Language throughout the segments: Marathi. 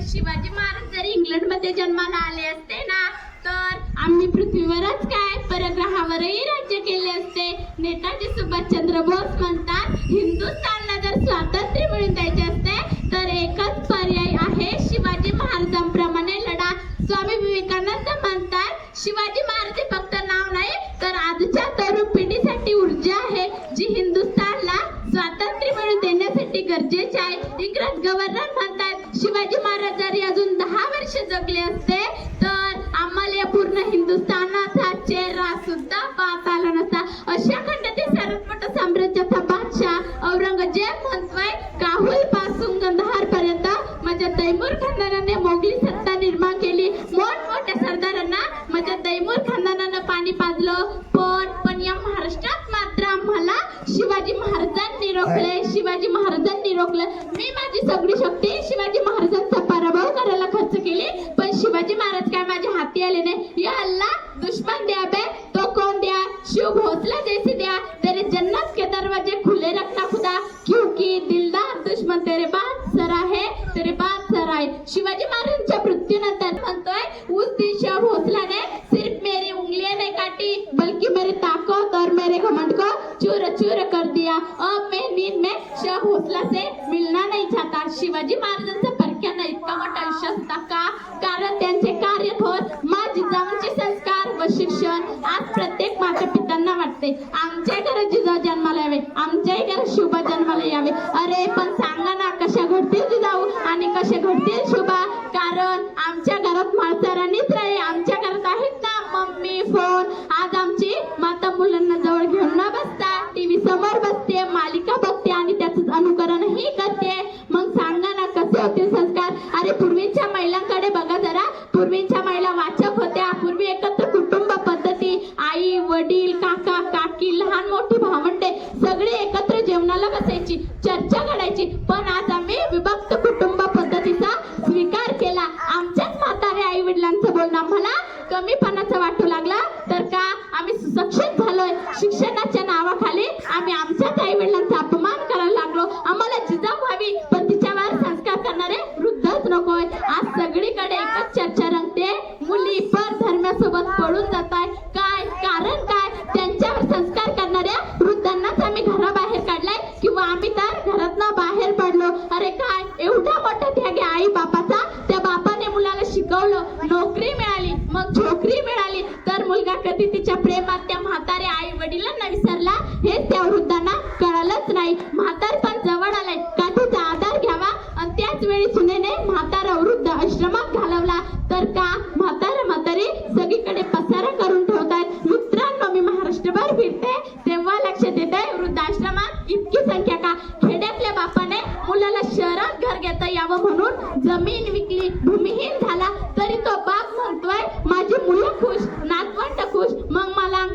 शिवाजी महाराज जर इंग्लंडमध्ये जन्माला आले असते ना तर आम्ही पृथ्वीवरच काय परग्रहावरही राज्य केले असते. नेताजी सुभाषचंद्र बोस म्हणतात हिंदुस्थानला जर स्वातंत्र्य मिळून द्यायचे असते तर एकच पर्याय आहे शिवाजी महाराजांप्रमाणे लढा. स्वामी विवेकानंद म्हणतात शिवाजी महाराज हे फक्त नाव नाही तर आजच्या तरुण पिढीसाठी ऊर्जा आहे जी हिंदुस्थानला स्वातंत्र्य मिळवून देण्यासाठी गरजेचे आहे. इंग्रज गव्हर्नर तरी जरी अजून दहा वर्ष जगले असते. दुश्मन तेरे बाद सरा है तेरे बाद सरा है। शिवाजी महाराजांच्या मृत्यूनंतर म्हणतोय उस दिन शिव भोसलाने सिर्फ मेरी उंगलियां नहीं काटी बल्कि मेरी ताकत और मेरे घमंड को चूर चूर कर दिया। अब मैं नींद में शिव भोसला से मिलना नहीं चाहता। शिवाजी महाराजांचा परक्यांना इतका मोठा विश्वास होता का? कारण त्यांचे कार्य थोर मा जिजाऊंचे संस्कार व शिक्षण आज प्रत्येक माता पित्यांना वाटते. आमच्या घरात जिजाऊ जन्माला यावे आमच्याही घरात शुभा जन्माला यावे. अरे पण घडतील जाऊ आणि कसे घडतील शुभा? कारण आमच्या घरात म्हातारांनीच राही आमच्या कधी तिच्या प्रेमात त्या म्हाताऱ्या आई वडिलांना विसरला. हे त्या वृद्धांना कळालंच नाही. म्हातार पण जवळ आलाय. का तिचा आधार घ्यावा. आणि त्याच वेळी सुनेने म्हातारा वृद्ध आश्रमात घालवला. तर का? म्हातारा म्हातारी सगळीकडे पसारा करून ठेवतात मित्रांनो मी महाराष्ट्रभर फिरते. तेव्हा लक्षात देते वृद्धाश्रमात इतकी संख्या का? खेड्यातल्या बापाने मुलाला शहरात घर घेता यावं म्हणून जमीन विकली. भूमिहीन झाला. तरी तो बाप म्हणतोय माझी मुलं खुश.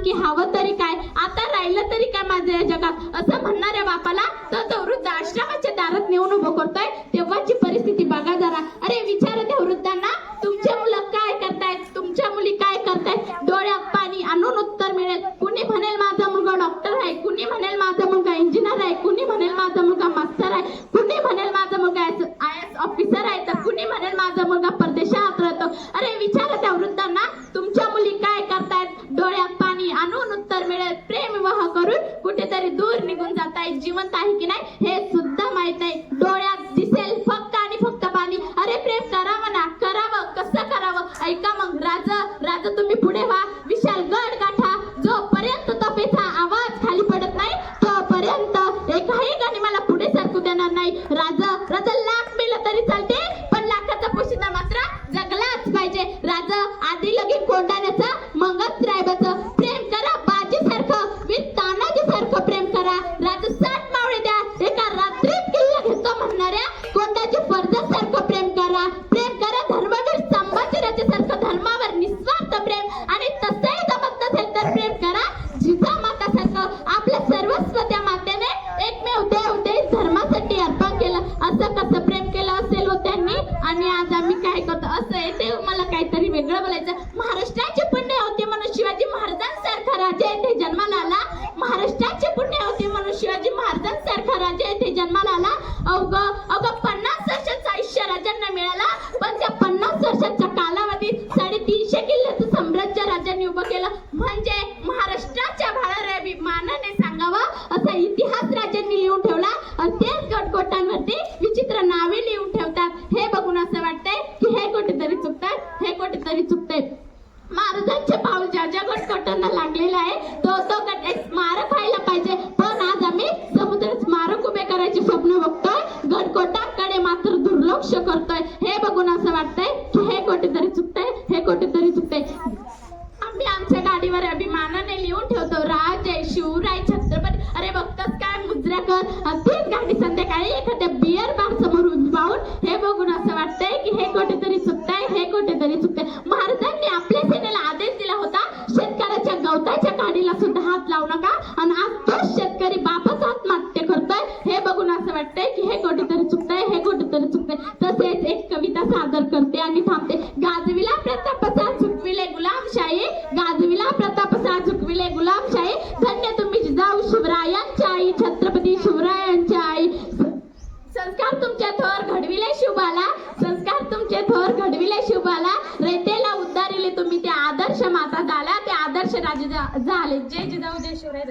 की हवं तरी काय? आता राहिलं तरी काय माझ्या या जगात? असं म्हणणाऱ्या बापाला तर तो वृद्ध आश्रमाच्या दारात नेऊन उभं करतोय. तेव्हाची परिस्थिती बघा जरा. अरे विचार त्या वृद्धांना तुमच्या मुलं काय करतायत? तुमच्या मुली काय करतायत? डोळ्यात पाणी आणून उत्तर मिळेल. कुणी म्हणेल माझा मुलगा डॉक्टर आहे? कुणी म्हणेल माझा मुलगा इंजिनियर आहे? कुणी म्हणेल माझा मुलगा मास्टर आहे? दूर निघून जात आहेत जिवंत आहे की नाही हे सुद्धा कर तीन गाडी संध्याकाळी एखाद्या बियर बार समोर पाहून हे बघून असं वाटतंय की हे कुठेतरी चुकतंय हे कुठेतरी चुकतंय. महाराजांनी आपल्या सेनेला आदेश दिला होता शेतकऱ्याच्या गवताच्या काडीला सुद्धा हात लावू नका झाले. जे जिजाऊ जय शिवराय.